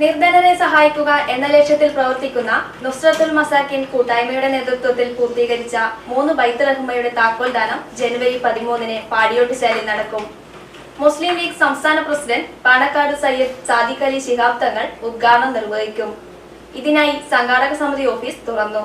നിർധനരെ സഹായിക്കുക എന്ന ലക്ഷ്യത്തിൽ പ്രവർത്തിക്കുന്ന നുസ്രത്തുൽ മസാക്കിൻ കൂട്ടായ്മയുടെ നേതൃത്വത്തിൽ പൂർത്തീകരിച്ച മൂന്ന് ബൈത്ത് റഹ്മയുടെ താക്കോൽ ദാനം ജനുവരി പതിമൂന്നിന് പാടിയോട്ടുശാലിൽ നടക്കും. മുസ്ലിം ലീഗ് സംസ്ഥാന പ്രസിഡന്റ് പാണക്കാട് സയ്യദ് സാദിഖ് അലി ശിഹാബ് തങ്ങൾ ഉദ്ഘാടനം നിർവഹിക്കും. ഇതിനായി സംഘാടക സമിതി ഓഫീസ് തുറന്നു.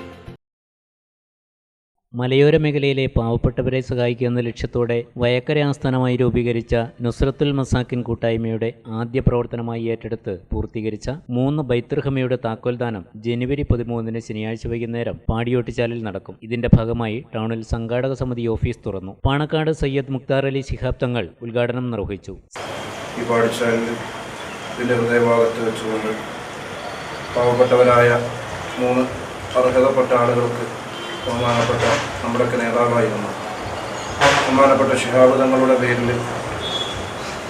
മലയോര മേഖലയിലെ പാവപ്പെട്ടവരെ സഹായിക്കുക എന്ന ലക്ഷ്യത്തോടെ വയക്കര ആസ്ഥാനമായി രൂപീകരിച്ച നുസ്രത്തുൽ മസാക്കിൻ കൂട്ടായ്മയുടെ ആദ്യ പ്രവർത്തനമായി ഏറ്റെടുത്ത് പൂർത്തീകരിച്ച മൂന്ന് ബൈത്തൃഹമയുടെ താക്കോൽദാനം ജനുവരി പതിമൂന്നിന് ശനിയാഴ്ച വൈകുന്നേരം പാടിയോട്ടിച്ചാലിൽ നടക്കും. ഇതിന്റെ ഭാഗമായി ടൗണിൽ സംഘാടക സമിതി ഓഫീസ് തുറന്നു. പാണക്കാട് സയ്യദ് മുക്താർ അലി ശിഹാബ് തങ്ങൾ ഉദ്ഘാടനം നിർവഹിച്ചു. ഈ പാവപ്പെട്ടവരായ മൂന്ന് അർഹതപ്പെട്ട ആളുകൾക്ക് ബഹുമാനപ്പെട്ട നമ്മുടെയൊക്കെ നേതാവായിരുന്നു. ബഹുമാനപ്പെട്ട ശിഹാബ് തങ്ങളുടെ പേരിൽ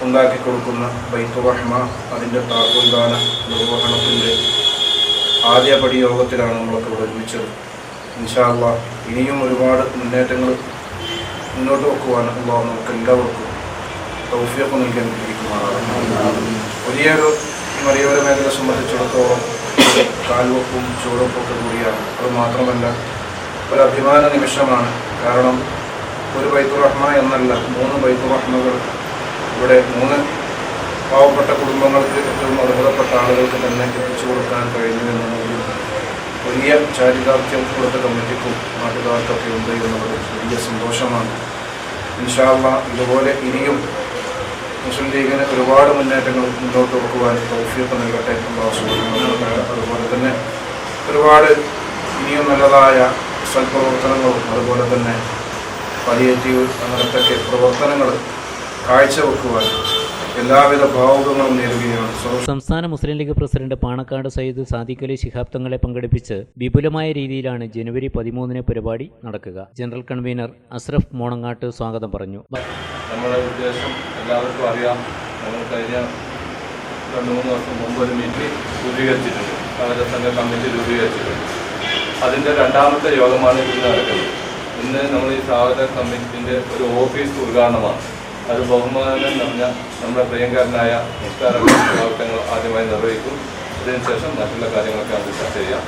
ഉണ്ടാക്കി കൊടുക്കുന്ന ബൈത്തുറഹ്മ അതിന്റെ താക്കോൽദാന നിർവഹണത്തിന്റെ ആദ്യപടി യോഗത്തിലാണ് നമ്മളൊക്കെ ഇവിടെ ഒരുമിച്ചത്. ഇൻഷാല്ല ഇനിയും ഒരുപാട് മുന്നേറ്റങ്ങൾ മുന്നോട്ട് വെക്കുവാൻ അള്ളാഹു നമുക്ക് എല്ലാവർക്കും തൗഫിയൊക്കെ നൽകി അനുഗ്രഹിക്കുമാറാണ്. വലിയൊരു മലയോര മേഖല സംബന്ധിച്ചിടത്തോളം കാൽവെപ്പും ചുവടുവെപ്പും ഒക്കെ കൂടിയാണ്. അത് മാത്രമല്ല ഒരു അഭിമാന നിമിഷമാണ്. കാരണം ഒരു ബൈത്തുറഹ്മ എന്നല്ല മൂന്ന് ബൈത്തുറഹ്മകൾ ഇവിടെ മൂന്ന് പാവപ്പെട്ട കുടുംബങ്ങൾക്ക് ഏറ്റവും അർഹതപ്പെട്ട ആളുകൾക്ക് തന്നെ എത്തിച്ചു കൊടുക്കാൻ കഴിഞ്ഞു എന്നുള്ളത് വലിയ ചാരിതാർത്ഥ്യം ഇവിടുത്തെ കമ്മിറ്റിക്കും നാട്ടുകാർക്കൊക്കെ ഉണ്ട് എന്നുള്ളത് വലിയ സന്തോഷമാണ്. ഇൻഷാല്ല ഇതുപോലെ ഇനിയും മുസ്ലിം ലീഗിന് ഒരുപാട് മുന്നേറ്റങ്ങൾ മുന്നോട്ട് വെക്കുവാൻ തൗഫീഖ് നൽകട്ടെ തആല. അതുപോലെ തന്നെ ഒരുപാട് ഇനിയും നല്ലതായ സൽപ്രവർത്തനങ്ങളും അതുപോലെ തന്നെ പലിയേറ്റീവ് അങ്ങനത്തെ പ്രവർത്തനങ്ങൾ കാഴ്ചവെക്കുവാൻ എല്ലാവിധ ഭാവുകങ്ങളും നേരുകയാണ്. സംസ്ഥാന മുസ്ലിം ലീഗ് പ്രസിഡന്റ് പാണക്കാട് സയ്യിദ് സാദിഖ് അലി ശിഹാബ് തങ്ങളെ പങ്കെടുപ്പിച്ച് വിപുലമായ രീതിയിലാണ് ജനുവരി പതിമൂന്നിന് പരിപാടി നടക്കുക. ജനറൽ കൺവീനർ അസ്രഫ് മോണങ്ങാട്ട് സ്വാഗതം പറഞ്ഞു. നമ്മുടെ ഉദ്ദേശം എല്ലാവർക്കും അറിയാം. നമ്മൾ കഴിഞ്ഞ രണ്ട് മൂന്ന് വർഷം മുമ്പ് ഒരു മീറ്റിംഗ് രൂപീകരിച്ചിട്ടുണ്ട്. അവരുടെ സംഘ കമ്മിറ്റി രൂപീകരിച്ചിട്ടുണ്ട്. അതിന്റെ രണ്ടാമത്തെ യോഗമാണ് ഇന്ന് നടക്കുന്നത്. ഇന്ന് നമ്മൾ ഈ സ്വാഗത കമ്മിറ്റിന്റെ ഒരു ഓഫീസ് ഉദ്ഘാടനമാണ്. അത് ബഹുമാനം നിറഞ്ഞ നമ്മുടെ പ്രിയങ്കരനായ മുസ്താർ പ്രവർത്തനങ്ങൾ ആദ്യമായി നിർവഹിക്കും. അതിനുശേഷം മറ്റുള്ള കാര്യങ്ങളൊക്കെ നമുക്ക് ചർച്ച ചെയ്യാം.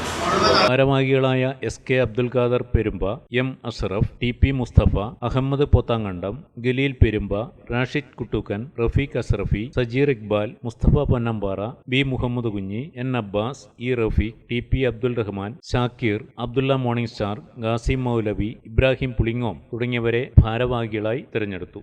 ഭാരവാഹികളായ S K Abdul Khader Perumba M Ashraf T P Musthafa Ahammed Pothankandam Galeel Perumba Rashid Kuttookkan Rafeeq Ashrafi Sajeer Iqbal Musthafa Ponnampara B Muhammed Kunhi N Abbas E Rafeeq T P Abdul Rahman Shakir Abdulla morning star Gasim Moulavi Ibrahim Pulingom തുടങ്ങിയവരെ ഭാരവാഹികളായി തിരഞ്ഞെടുത്തു.